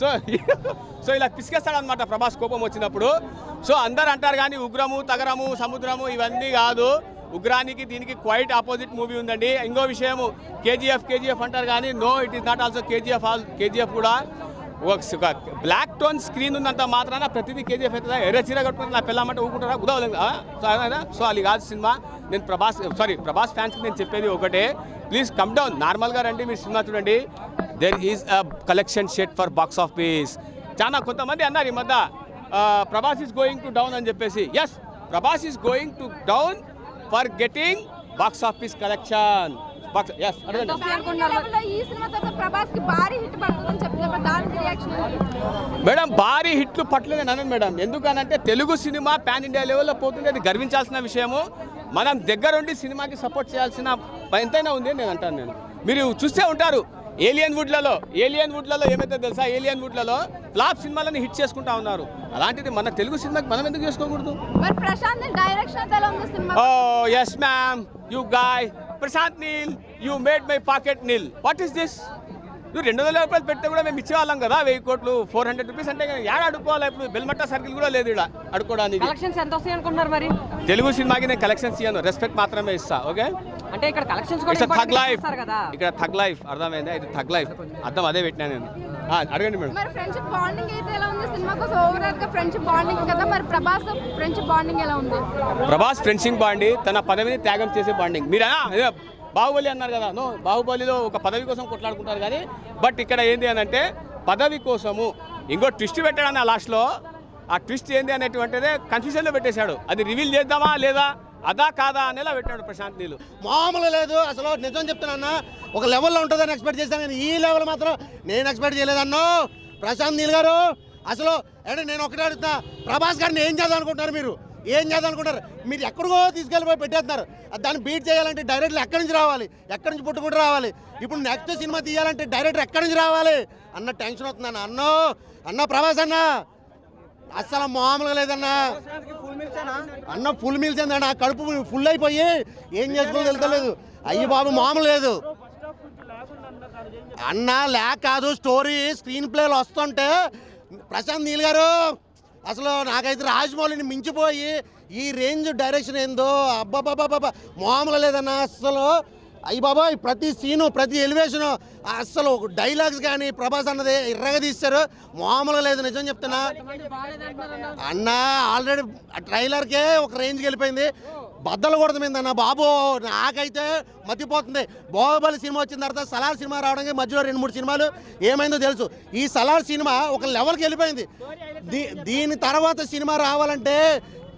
So so ఇలా పిసికేస్తాడు అనమాట ప్రభాస్ కోపం వచ్చినప్పుడు. సో అందరు అంటారు కానీ ఉగ్రము తగరము సముద్రము ఇవన్నీ కాదు. ఉగ్రానికి దీనికి క్వైట్ ఆపోజిట్ మూవీ ఉందండి. ఇంకో విషయము కేజీఎఫ్ కేజీఎఫ్ అంటారు కానీ no it is not also KGF all KGF కూడా. ఒక బ్లాక్ టోన్ స్క్రీన్ ఉందంత మాత్రాన ప్రతిదీ కేజీఎఫ్ అవుతుందా ఎర్ర చీర కట్టుకుని నా పిల్లమంటే ఊరుకుంటారా? కుదవలేదు సో అదేనా? సో అది కాదు సినిమా. నేను ప్రభాస్ సారీ ప్రభాస్ ఫ్యాన్స్కి నేను చెప్పేది ఒకటే. ప్లీజ్ కమ్ డౌన్ నార్మల్గా రండి మీరు సినిమా చూడండి. There is a collection set for box office చాలా కొంతమంది అన్నారు ఈ మధ్య ఆ, Prabhas is going to down అని చెప్పేసి. Yes Prabhas is going to down for getting box office collection box yes madam భారీ హిట్లు పట్టలేదు అన్నాను మేడం. ఎందుకనంటే తెలుగు సినిమా పాన్ ఇండియా లెవెల్లో పోతుంది అది గర్వించాల్సిన విషయము. మనం దగ్గరుండి సినిమాకి సపోర్ట్ చేయాల్సిన ఎంతైనా ఉంది అని నేను అంటాను నేను. మీరు చూస్తే ఉంటారు. ఏలియన్ వుడ్లలో ఏలియన్ వుడ్లలో ఏమైతే తెలుసా? ఏలియన్ వుడ్లలో ఫ్లాప్ సినిమాలని హిట్ చేసుకుంటా ఉన్నారు. అలాంటిది మన తెలుగు సినిమాకి మనం ఎందుకు చేసుకోకూడదు? మరి ప్రశాంత్ డైరెక్షన్ అయితే ఎలా ఉంది సినిమా? ఓ yes ma'am you guy Prashanth Neel you made my pocket Neel what is this నువ్వు రెండు వందల రూపాయలు పెడితే కూడా మేము ఇచ్చేవాళ్ళం కదా వెయ్యి కోట్లు ఫోర్ హండ్రెడ్ రూపీస్ అంటే యాడ అడుకోవాలి ఇప్పుడు? బెల్మట్ట సర్కిల్ కూడా లేదు ఇక్కడ అడుకోవడానికి కలెక్షన్స్ ఎంత వస్తాయి అనుకుంటున్నారు మరి? తెలుగు సినిమాకి నేను కలెక్షన్స్ ఇయ్యను. రెస్పెక్ట్ మాత్రమే ఇస్తా ఓకే అంటే ఇక్కడ కలెక్షన్స్ కూడా థగ్ లైఫ్ ఇక్కడ థగ్ లైఫ్ అర్థమైందా? ఇది థగ్ లైఫ్ అర్థం అదే పెట్టినా నేను. ఆ, అడగండి మేడం. మరి ఫ్రెండ్షిప్ బాండింగ్ అయితే ఎలా ఉంది? సినిమా కోసం ఓవరాల్గా ఫ్రెండ్షిప్ బాండింగ్ కదా? మరి ప్రభాస్ ఫ్రెండ్షిప్ బాండింగ్ ఎలా ఉంది? ప్రభాస్ ఫ్రెండ్షిప్ బాండి తన పదవిని త్యాగం చేసే బాండింగ్ మీరా బాహుబలి అన్నారు కదా. నో బాహుబలిలో ఒక పదవి కోసం కొట్లాడుకుంటారు కానీ బట్ ఇక్కడ ఏంది అని అంటే పదవి కోసము. ఇంకో ట్విస్ట్ పెట్టాడని ఆ లాస్ట్లో ఆ ట్విస్ట్ ఏంది అనేటువంటిదే కన్ఫ్యూజన్లో పెట్టేశాడు. అది రివీల్ చేద్దామా లేదా? అదా కాదా అనేలా పెట్టాడు ప్రశాంత్ నీళ్ళు. మామూలు లేదు అసలు నిజం చెప్తున్నా ఒక లెవెల్లో ఉంటుందని ఎక్స్పెక్ట్ చేశాను కానీ ఈ లెవెల్ మాత్రం నేను ఎక్స్పెక్ట్ చేయలేదన్నో ప్రశాంత్ నీల్ గారు అసలు అంటే నేను ఒకటే అడుగుతున్నా ప్రభాస్ గారిని ఏం చేద్దామనుకుంటున్నారు మీరు? ఏం చేద్దాం అనుకుంటారు మీరు ఎక్కడికో తీసుకెళ్ళిపోయి పెట్టేస్తున్నారు. దాన్ని బీట్ చేయాలంటే డైరెక్టర్ ఎక్కడి నుంచి రావాలి? ఎక్కడి నుంచి పుట్టుకుంటూ రావాలి? ఇప్పుడు నెక్స్ట్ సినిమా తీయాలంటే డైరెక్టర్ ఎక్కడి నుంచి రావాలి? అన్న టెన్షన్ అవుతుందన్న అన్నో. అన్న ప్రభాస్ అన్న అస్సలు మామూలుగా లేదన్నా. అన్న ఫుల్ మీల్స్ ఏందన్న కడుపు ఫుల్ అయిపోయి ఏం చేసుకో తెలుస్తలేదు అయ్యి బాబు మామూలు లేదు. అన్న లేక కాదు స్టోరీ స్క్రీన్ ప్లేలు వస్తుంటే ప్రశాంత్ నీల్ గారు అసలు నాకైతే రాజమౌళిని మించిపోయి ఈ రేంజ్ డైరెక్షన్ ఏందో అబ్బాబాబాబా మామూలు లేదన్న అస్సలు అయ్యి బాబాయ్ ప్రతి సీను ప్రతి ఎలివేషను అస్సలు డైలాగ్స్ కానీ ప్రభాస్ అన్నది ఎర్రగా తీస్తారు. మామూలుగా లేదు నిజం చెప్తున్నా. అన్న ఆల్రెడీ ట్రైలర్కే ఒక రేంజ్కి వెళ్ళిపోయింది. బద్దలు కొడుతుందన్న బాబు? నాకైతే మతిపోతుంది. బాహుబలి సినిమా వచ్చిన తర్వాత సలార్ సినిమా రావడానికి మధ్యలో రెండు మూడు సినిమాలు ఏమైందో తెలుసు. ఈ సలార్ సినిమా ఒక లెవెల్కి వెళ్ళిపోయింది. దీ దీని తర్వాత సినిమా రావాలంటే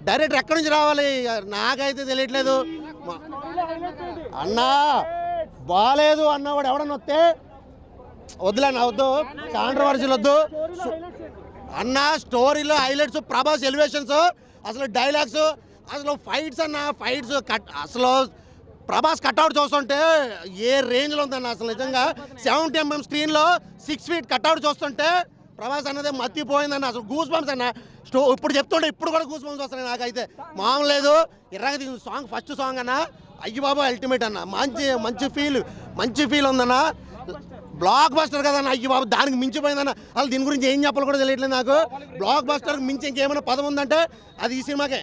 డైరెక్టర్ ఎక్కడి నుంచి రావాలి? నాకైతే తెలియట్లేదు. అన్నా బాగాలేదు అన్నవాడు ఎవడన్నా వస్తే వద్దులేనా వద్దు. కాంట్రవర్సీలు వద్దు. అన్న స్టోరీలో హైలైట్స్ ప్రభాస్ ఎలివేషన్స్ అసలు డైలాగ్స్ అసలు ఫైట్స్ అన్న ఫైట్స్ కట్ అసలు ప్రభాస్ కట్అవుట్ చూస్తుంటే ఏ రేంజ్లో ఉందన్న అసలు నిజంగా? సెవెంటీ ఎంఎం స్క్రీన్లో సిక్స్ ఫీట్ కట్అవుట్ చూస్తుంటే ప్రభాస్ అన్నదే మత్తిపోయిందన్న అసలు గూస్ బంప్స్ అన్న. స్టో ఇప్పుడు చెప్తుంటే ఇప్పుడు కూడా గూస్ బంప్స్ వస్తున్నాయి నాకైతే. మామూలు లేదు ఇర్రాగ దీని సాంగ్ ఫస్ట్ సాంగ్ అన్న. అయ్యి బాబా అల్టిమేట్ అన్న. మంచి మంచి ఫీల్ మంచి ఫీల్ ఉందన్న. బ్లాక్ బస్టర్ కదన్న అయ్యి బాబు దానికి మించిపోయిందన్న. అసలు దీని గురించి ఏం చెప్పాలో కూడా తెలియట్లేదు నాకు. బ్లాక్ బస్టర్కి మించి ఇంకేమైనా పదం ఉందంటే అది ఈ సినిమాకే.